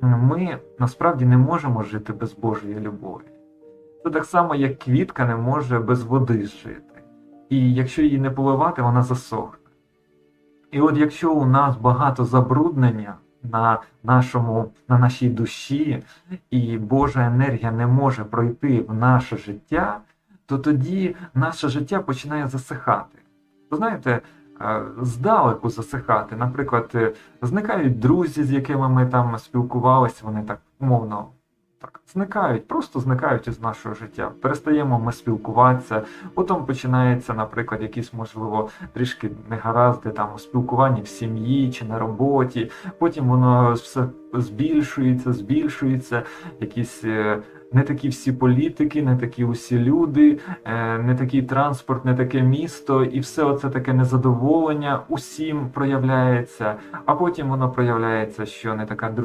ми насправді не можемо жити без Божої любові. Це так само, як квітка не може без води жити. І якщо її не поливати, вона засохне. І от якщо у нас багато забруднення на, нашому, на нашій душі, і Божа енергія не може пройти в наше життя, то тоді наше життя починає засихати. Ви знаєте, е, здалеку засихати. Наприклад, е, зникають друзі, з якими ми там спілкувалися, вони так умовно так зникають, просто зникають із нашого життя. Перестаємо ми спілкуватися. Потім починається, наприклад, якісь, можливо, трішки негаразди там у спілкуванні в сім'ї чи на роботі. Потім воно все збільшується, збільшується, якісь. Не такі всі політики, не такі усі люди, е, не такий транспорт, не таке місто, і все оце таке незадоволення усім проявляється. А потім воно проявляється, що не така